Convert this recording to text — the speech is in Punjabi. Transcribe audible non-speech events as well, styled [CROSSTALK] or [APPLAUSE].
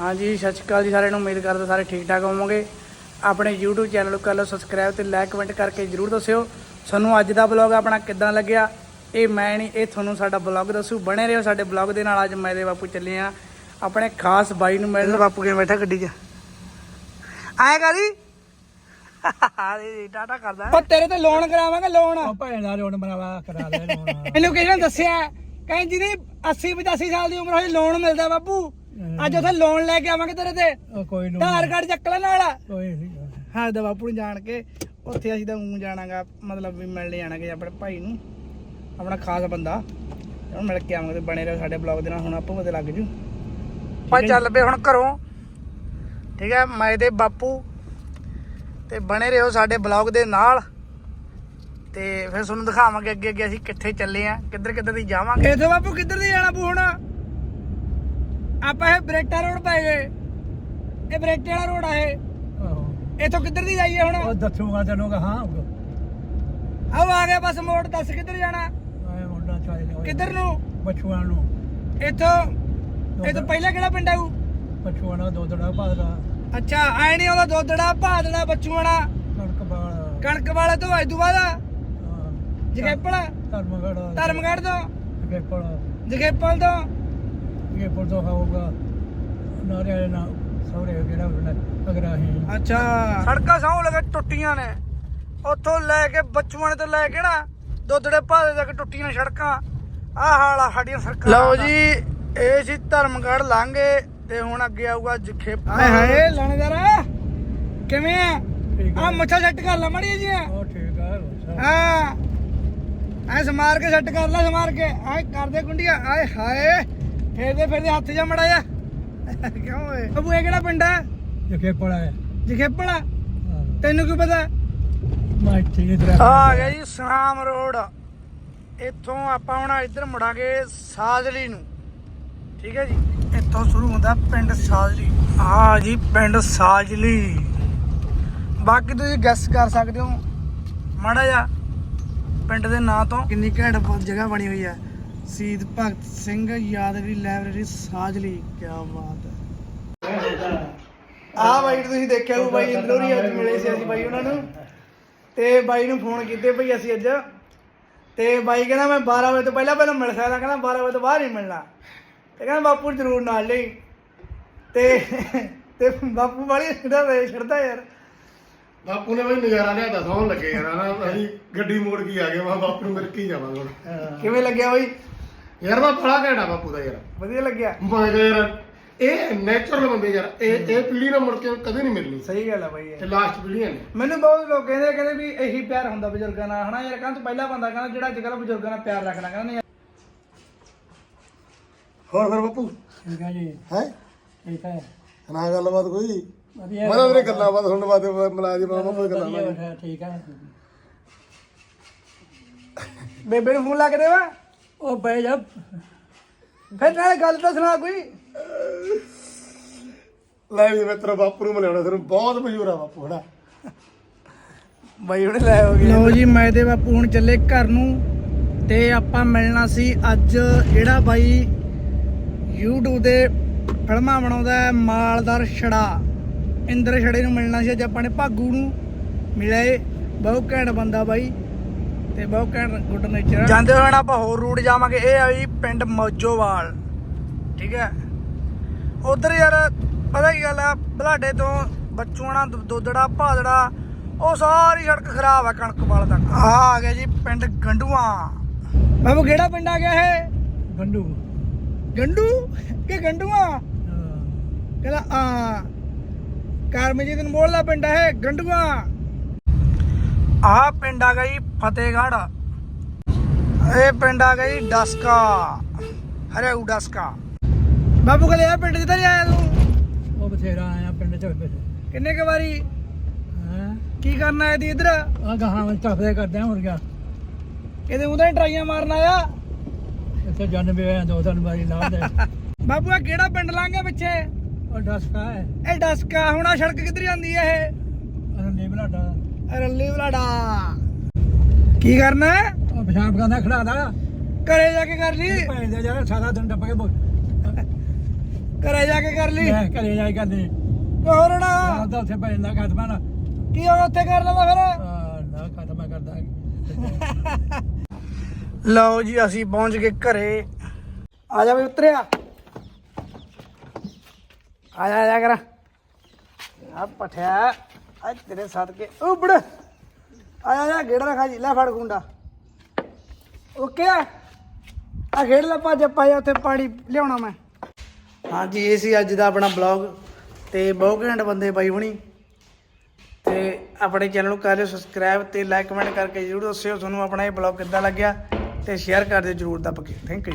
ਹਾਂਜੀ ਸਤਿ ਸ਼੍ਰੀ ਅਕਾਲ ਜੀ ਸਾਰਿਆਂ ਨੂੰ। ਉਮੀਦ ਕਰਦਾ ਸਾਰੇ ਠੀਕ ਠਾਕ ਹੋਵੋਗੇ। ਆਪਣੇ YouTube ਚੈਨਲ ਨੂੰ ਕਰ ਲਓ ਸਬਸਕ੍ਰਾਈਬ ਤੇ ਲਾਈਕ ਕਮੈਂਟ ਕਰਕੇ ਜਰੂਰ ਦੱਸਿਓ। ਸਾਨੂੰ ਅੱਜ ਦਾ ਬਲੌਗ ਆਪਣਾ ਕਿੱਦਾਂ ਲੱਗਿਆ? ਇਹ ਮੈਂ ਨਹੀਂ ਇਹ ਤੁਹਾਨੂੰ ਸਾਡਾ ਬਲੌਗ ਦੱਸੂ। ਬਣੇ ਰਹੋ ਸਾਡੇ ਬਲੌਗ ਦੇ ਨਾਲ। ਅੱਜ ਮੈਂ ਦੇ ਬਾਪੂ ਚੱਲੇ ਆ। ਆਪਣੇ ਖਾਸ ਬਾਈ ਨੂੰ ਮਿਲਣ। ਬਾਪੂ ਕਿਵੇਂ ਬੈਠਾ ਗੱਡੀ 'ਚ? ਆਏ ਕਰੀ ਟਾਟਾ ਕਰਦਾ ਤੇਰੇ ਤੇ ਲੋਨ ਕਰਾਵਾਂਗੇ ਲੋਨ ਉਹ ਭੈਣ ਦਾ ਰੋਣ ਬਣਾਵਾ ਕਰਾ ਦੇ ਲੋਨ ਮੈਨੂੰ ਕਿਸੇ ਨੇ ਦੱਸਿਆ? ਕਹਿੰਦੀ ਜਿਹਦੀ 80 85 ਸਾਲ ਦੀ ਉਮਰ ਹੋਈ ਲੋਨ ਮਿਲਦਾ ਬਾਪੂ। ਅੱਜ ਉੱਥੇ ਲੋਨ ਲੈ ਕੇ ਆਵਾਂਗੇ ਤੇਰੇ ਤੇ। ਉਹ ਕੋਈ ਨੂੰ ਆਧਾਰ ਕਾਰਡ ਚੱਕ ਲੈ ਨਾਲ। ਕੋਈ ਨੀ। ਹਾਂ ਦਾ ਬਾਪੂ ਨੂੰ ਜਾਣ ਕੇ ਉੱਥੇ ਅਸੀਂ ਤਾਂ ਉਂ ਜਾਣਾਗਾ ਮਤਲਬ ਵੀ ਮਿਲਣ ਜਾਣਾਗੇ ਆਪਣੇ ਭਾਈ ਨੂੰ ਆਪਣਾ ਖਾਸ ਬੰਦਾ। ਹੁਣ ਮਿਲ ਕੇ ਆਵਾਂਗੇ ਤੇ ਬਣੇ ਰਹੋ ਸਾਡੇ ਬਲੌਗ ਦੇ ਨਾਲ ਹੁਣ ਆਪੋ ਪਤਾ ਲੱਗ ਜੂ। ਆਪਾਂ ਚੱਲ ਪਏ ਹੁਣ ਘਰੋਂ। ਠੀਕ ਹੈ ਮੈਂ ਤੇ ਬਾਪੂ ਤੇ ਬਣੇ ਰਹੋ ਸਾਡੇ ਬਲੌਗ ਦੇ ਨਾਲ। ਤੇ ਫਿਰ ਤੁਹਾਨੂੰ ਦਿਖਾਵਾਂਗੇ ਅੱਗੇ ਅੱਗੇ ਅਸੀਂ ਕਿੱਥੇ ਚੱਲੇ ਆ ਕਿੱਧਰ ਕਿੱਧਰ ਦੀ ਜਾਵਾਂਗੇ। ਇੱਥੇ ਬਾਪੂ ਕਿੱਧਰ ਦੀ ਜਾਣਾ ਪੂ ਹੁਣ? ਆਪਾਂ ਇਹ ਬਰੇਟਾ ਰੋਡ ਪੈ ਗਏ। ਇਹ ਬਰੇਟੇ ਵਾਲਾ ਰੋਡ ਆ ਇਹ। ਆਹੋ। ਇੱਥੋਂ ਕਿੱਧਰ ਦੀ ਜਾਈਏ ਹੁਣ? ਉਹ ਦੱਸੂਗਾ ਤੈਨੂੰ ਕਿ ਹਾਂ ਆਓ ਆ ਗਏ ਬਸ ਮੋੜ ਦੱਸ ਕਿੱਧਰ ਜਾਣਾ? ਆਏ ਮੁੰਡਾ ਚਾਹੀਦਾ ਕਿੱਧਰ ਨੂੰ? ਬਚੂਆਂ ਨੂੰ। ਇੱਥੋਂ? ਇਹ ਤੋਂ ਪਹਿਲਾਂ ਕਿਹੜਾ ਪਿੰਡ ਆਊ ਦਾ ਦੋਦੜਾ ਭਾਦਰਾ ਅੱਛਾ ਐ ਨਹੀਂ ਆਉਂਦਾ ਦੋਦੜਾ ਭਾਦੜਾ ਬੱਚੂਆਣਾ ਕਣਕ ਬਾਲ ਕਣਕ ਵਾਲੇ ਤੋਂ ਤੋਂ ਬਾਅਦ ਜਗੇਪਲ? ਧਰਮਗੜ ਧਰਮਗੜ੍ਹ ਤੋਂ? ਜਗੇਪਲ। ਜਗੇਪਲ ਤੋਂ? ਜਗੇਪਲ ਤੋਂ ਹੋਊਗਾ। ਨਾਰੇ ਨਾ ਸੌਰੇ ਜਿਹੜਾ ਹੁੰਦਾ ਅਗਰਾਹੀ ਅੱਛਾ। ਸੜਕਾਂ ਸੌ ਲਗੇ ਟੁੱਟੀਆਂ ਨੇ। ਉੱਥੋਂ ਲੈ ਕੇ ਬਚੂਆਣੇ ਤੋਂ ਲੈ ਕੇ ਨਾ ਦੋਦੜੇ ਭਾਦੇ ਤੱਕ ਟੁੱਟੀਆਂ ਸੜਕਾਂ। ਆਹ ਹਾਲ ਆ ਸਾਡੀਆਂ ਸੜਕਾਂ ਲਓ ਜੀ ਇਹ ਸੀ ਧਰਮਗੜ੍ਹ ਲਾਂਗੇ ਤੇ ਹੁਣ ਅੱਗੇ ਆਊਗਾ ਜਖੇ ਹਾਏ ਹਾਏ ਲਾਣੇਦਾਰਾ ਕਿਵੇਂ ਆ? ਠੀਕ ਆ। ਮੁੱਛਾਂ ਸੈੱਟ ਕਰ ਲਾ ਮੜੀ ਜੀ ਉਹ ਠੀਕ ਆ ਹਾਂ। ਐ ਸਮਾਰ ਕੇ ਸੈੱਟ ਕਰ ਲੈ ਸਮਾਰ ਕੇ। ਆਏ ਕਰਦੇ ਕੁੰਡੀਆਂ ਆਏ ਹਾਏ। ਫੇਰਦੇ ਫੇਰਦੇ ਹੱਥ ਜਾ ਮੜਾ ਜਾ ਕਿਉਂ ਓਏ? ਅਬੂ ਇਹ ਕਿਹੜਾ ਪਿੰਡ ਆ? ਜਗੇਪਲ ਹੈ। ਜਖੇਪੜਾ ਤੈਨੂੰ ਕੀ ਪਤਾ? ਮੈਂ ਠੀਕ ਤਰ੍ਹਾਂ ਆ ਗਿਆ ਜੀ ਸਨਾਮ ਰੋਡ। ਇੱਥੋਂ ਆਪਾਂ ਹੁਣ ਇੱਧਰ ਮੁੜਾਂਗੇ ਸਾਜਲੀ ਨੂੰ। ਠੀਕ ਹੈ ਜੀ? ਇੱਥੋਂ ਸ਼ੁਰੂ ਹੁੰਦਾ ਪਿੰਡ ਸਾਜਲੀ। ਆ ਜੀ ਪਿੰਡ ਸਾਜਲੀ। ਬਾਕੀ ਤੁਸੀਂ ਗੈਸ ਕਰ ਸਕਦੇ ਹੋ। ਮਾੜਾ ਜਿਹਾ ਪਿੰਡ ਦੇ ਨਾਂ ਤੋਂ। ਕਿੰਨੀ ਘੈਂਟ ਬਹੁਤ ਜਗ੍ਹਾ ਬਣੀ ਹੋਈ ਹੈ ਸ਼ਹੀਦ ਭਗਤ ਸਿੰਘ ਯਾਦਗਾਰੀ ਲਾਇਬ੍ਰੇਰੀ ਸਾਜਲੀ ਕੀ ਬਾਤ ਹੈ। ਆ ਬਾਈ ਤੁਸੀਂ ਦੇਖਿਆ ਉਹ ਬਾਈ ਇੰਦੋਰੀ ਅੱਜ ਮਿਲੇ ਸੀ ਅਸੀਂ ਬਾਈ ਉਹਨਾਂ ਨੂੰ। ਤੇ ਬਾਈ ਨੂੰ ਫੋਨ ਕੀਤੇ ਭਈ ਅਸੀਂ ਅੱਜ। ਤੇ ਬਾਈ ਕਹਿੰਦਾ ਮੈਂ 12 ਵਜੇ ਤੋਂ ਪਹਿਲਾਂ ਪਹਿਲਾਂ ਮਿਲ ਸਕਦਾ ਕਹਿੰਦਾ 12 ਵਜੇ ਤੋਂ ਬਾਅਦ ਨਹੀਂ ਮਿਲਣਾ। ਤੇ ਕਹਿੰਦਾ ਬਾਪੂ ਜ਼ਰੂਰ ਨਾਲ ਲਈ। ਤੇ ਤੇ ਬਾਪੂ ਵਾਲੀ ਛੱਡਦਾ ਵੇ ਛੱਡਦਾ ਯਾਰ। ਬਾਪੂ ਨੇ ਬਈ ਨਜ਼ਾਰਾ ਲਿਆਦਾ ਸੌਣ ਲੱਗੇ ਯਾਰ। ਨਾ ਅਸੀਂ ਗੱਡੀ ਮੋੜ ਕੇ ਆ ਗਏ ਮੈਂ ਬਾਪੂ ਨੂੰ ਮਿਲ ਕੇ ਹੀ ਜਾਵਾਂਗਾ ਹੁਣ। ਕਿਵੇਂ ਲੱਗਿਆ ਬਾਈ? ਯਾਰ ਮੈਂ ਬੜਾ ਘੈਂਟਾ ਬਾਪੂ ਦਾ ਯਾਰ। ਵਧੀਆ ਲੱਗਿਆ। ਮੈਂ ਕਿਹਾ ਯਾਰ ਇਹ ਨੇਚਰਲ ਬੰਦੇ ਯਾਰ ਇਹ ਇਹ ਪੀੜੀ ਨਾਲ ਮੁੜ ਕੇ ਕਦੇ ਨਹੀਂ ਮਿਲਣੀ। ਸਹੀ ਗੱਲ ਆ ਬਾਈ ਇਹ। ਤੇ ਲਾਸਟ ਪੀੜੀਆਂ ਨੇ। ਮੈਨੂੰ ਬਹੁਤ ਲੋਕ ਕਹਿੰਦੇ ਕਹਿੰਦੇ ਵੀ ਇਹੀ ਪਿਆਰ ਹੁੰਦਾ ਬਜ਼ੁਰਗਾਂ ਨਾਲ। ਹਨਾ ਯਾਰ ਕਹਿੰਦਾ ਤੂੰ ਪਹਿਲਾ ਬੰਦਾ ਕਹਿੰਦਾ ਜਿਹੜਾ ਅੱਜ ਕੱਲ੍ਹ ਬਜ਼ੁਰਗਾਂ ਨਾਲ ਪਿਆਰ ਰੱਖਣਾ ਕਹਿੰਦਾ ਨਹੀਂ। ਹੋਰ ਫਿਰ ਬਾਪੂ? ਠੀਕ ਜੀ। ਹੈ? ਠੀਕ ਹੈ ਨਾ ਗੱਲਬਾਤ ਕੋਈ? ਵਧੀਆ। ਮੈਂ ਤਾਂ ਤੇਰੇ ਗੱਲਾਂ ਬਾਤ ਸੁਣਨ ਬਾਅਦ ਮਲਾ ਜੀ ਮਾਮਾ ਕੋਈ ਗੱਲਾਂ ਵਧੀਆ ਨਾ ਬੈਠਾ, ਠੀਕ ਹੈ ਬੇਬੇ ਨੂੰ ਫੋਨ ਲਾ ਕੇ ਦੇਵਾ? ਉਹ ਬਹਿ ਜਾ। ਫਿਰ ਨਾਲੇ ਗੱਲ ਤਾਂ ਸੁਣਾ ਕੋਈ। ਲੈ ਵੀ ਮੈਂ ਤੇਰਾ ਬਾਪੂ ਨੂੰ ਮਿਲਾਉਣਾ ਤੈਨੂੰ ਬਹੁਤ ਮਸ਼ਹੂਰ ਆ ਬਾਪੂ ਹਨਾ। ਬਾਈ ਉਹਨੇ ਲੈ ਹੋ ਗਏ। ਲੋ ਜੀ ਮੈਂ ਤੇ ਬਾਪੂ ਹੁਣ ਚੱਲੇ ਘਰ ਨੂੰ ਤੇ ਆਪਾਂ ਮਿਲਣਾ ਸੀ ਅੱਜ ਜਿਹੜਾ ਬਾਈ YouTube ਤੇ ਫਿਲਮਾਂ ਬਣਾਉਂਦਾ ਹੈ ਮਾਲਦਾਰ ਛੜਾ। ਇੰਦਰ ਛੜੇ ਨੂੰ ਮਿਲਣਾ ਸੀ ਅੱਜ ਆਪਾਂ ਨੇ ਭਾਗੂ ਨੂੰ ਮਿਲੇ ਬਹੁਤ ਘੈਂਟ ਬੰਦਾ ਬਾਈ। ਤੇ ਬਹੁਤ ਘੈਂਟ ਗੁੱਡ ਨੇਚਰ ਜਾਂਦੇ ਹੋਏ ਆਪਾਂ ਹੋਰ ਰੂਟ ਜਾਵਾਂਗੇ। ਇਹ ਆ ਜੀ ਪਿੰਡ ਮੌਜੋਵਾਲ ਠੀਕ ਹੈ? ਉਧਰ ਯਾਰ ਪਤਾ ਕੀ ਗੱਲ ਆ? ਬਲਾਡੇ ਤੋਂ ਬੱਚੂਆਣਾ ਦੋਦੜਾ ਭਾਦੜਾ ਉਹ ਸਾਰੀ ਸੜਕ ਖਰਾਬ ਆ ਕਣਕ ਵਾਲ ਤੱਕ। ਆ ਆ ਗਿਆ ਜੀ ਪਿੰਡ ਗੰਡੂਆਂ। ਬਾਬੂ ਕਿਹੜਾ ਪਿੰਡ ਆ ਗਿਆ ਇਹ? ਗੰਡੂ। ਗੰਡੂ? ਕਿ ਗੰਡੂਆਂ? ਹਾਂ। ਕਹਿੰਦਾ ਆ ਕਰਮਜੀਤ ਨੂੰ ਬੋਲਦਾ ਪਿੰਡ ਆ ਇਹ ਗੰਡੂਆਂ। ਆ ਪਿੰਡ ਆ ਗਿਆ ਜੀ ਫਤਿਹਗੜ੍ਹ। ਇਹ ਪਿੰਡ ਆ ਜੀ ਡਸਕਾ ਹਰਿਆਊ ਡਸਕਾ। ਬਾਬੂ ਕਦੇ ਆ ਪਿੰਡ ਜਿੱਦਾਂ ਆਇਆ ਤੂੰ? ਉਹ ਬਥੇਰਾ ਆਇਆ ਪਿੰਡ ਚ ਕਿੰਨੇ ਕ ਵਾਰੀ? ਕੀ ਕਰਨ ਆਇਆ ਦੀ ਇਧਰ? ਆ ਗਾਹਾਂ ਵਿੱਚ ਟੱਪਦੇ ਕਰਦੇ ਆ ਹੋਰ ਗਿਆ ਕਿਤੇ ਉਹਦਾ ਟਰਾਈਆਂ ਮਾਰਨ ਆਇਆ? ਇੱਥੇ ਜਨ ਵੀ ਆਇਆ ਦੋ ਤਿੰਨ ਵਾਰੀ ਲਾ ਦੇ। [LAUGHS] ਬਾਬੂ ਆ ਕਿਹੜਾ ਪਿੰਡ ਲਾਂਗੇ ਪਿੱਛੇ? ਉਹ ਡਸਕਾ ਹੈ। ਇਹ ਡਸਕਾ ਹੁਣ ਆ ਸੜਕ ਕਿੱਧਰ ਜਾਂਦੀ ਹੈ ਇਹ? ਅਰੇ ਨੀ ਬਲਾਡਾ। ਰੱਲੀ ਬਲਾਡਾ। ਕੀ ਕਰਨਾ? ਹੈ? ਉਹ ਪਿਸ਼ਾਬ ਕਰਦਾ ਖੜਾ ਦਾ ਘਰੇ ਜਾ ਕੇ ਕਰ ਲਈ। ਭੈਣ ਦੇ ਯਾਰ ਸਾਰਾ ਦਿਨ ਟੱਪ ਕੇ ਬੋ- ਘਰੇ ਜਾ ਕੇ ਕਰ ਲਈ। ਮੈਂ ਘਰੇ ਜਾਈ ਕਰਨੀ ਹੋਰ ਨਾ। ਆਪਦਾ ਉੱਥੇ ਭੈਣ ਦਾ ਖਤਮਾ ਨਾ ਕੀ ਹੋਗਾ ਉੱਥੇ ਕਰ ਲਵਾਂ ਫਿਰ? ਨਾ ਖਤਮਾ ਕਰਦਾ। ਲਓ ਜੀ ਅਸੀਂ ਪਹੁੰਚ ਗਏ ਘਰੇ। ਆ ਜਾ ਵੀ ਉਤਰਿਆ। ਆ ਜਾ ਆ ਜਾ ਕਰ। ਆ ਪਠਿਆ। ਅੱਜ ਤੇਰੇ ਸਾਥ ਕੇ ਉਬੜ ਆ ਜਾ ਆ ਗੇੜਾ ਰਖਾ ਜੀ ਲੈ ਫੜ ਗੁੰਡਾ। ਓਕੇ ਆ? ਆ ਖੇਡ ਲੈ ਭੱਜ ਪਾਇਆ ਉੱਥੇ ਪਾਣੀ ਲਿਆਉਣਾ ਮੈਂ। ਹਾਂਜੀ, ਇਹ ਸੀ ਅੱਜ ਦਾ ਆਪਣਾ ਬਲੌਗ ਤੇ ਬਹੁਤ ਘੈਂਟ ਬੰਦੇ ਬਾਈ ਹੁਣੀ। ਤੇ ਆਪਣੇ ਚੈਨਲ ਨੂੰ ਕਰ ਲਿਓ ਸਬਸਕ੍ਰਾਈਬ ਤੇ ਲਾਈਕ ਕਮੈਂਟ ਕਰਕੇ ਜਰੂਰ ਦੱਸਿਓ ਤੁਹਾਨੂੰ ਆਪਣਾ ਇਹ ਬਲੌਗ ਕਿੱਦਾਂ ਲੱਗਿਆ। ਤੇ ਸ਼ੇਅਰ ਕਰ ਦਿਓ ਜਰੂਰ ਦੱਬ ਕੇ। Thank you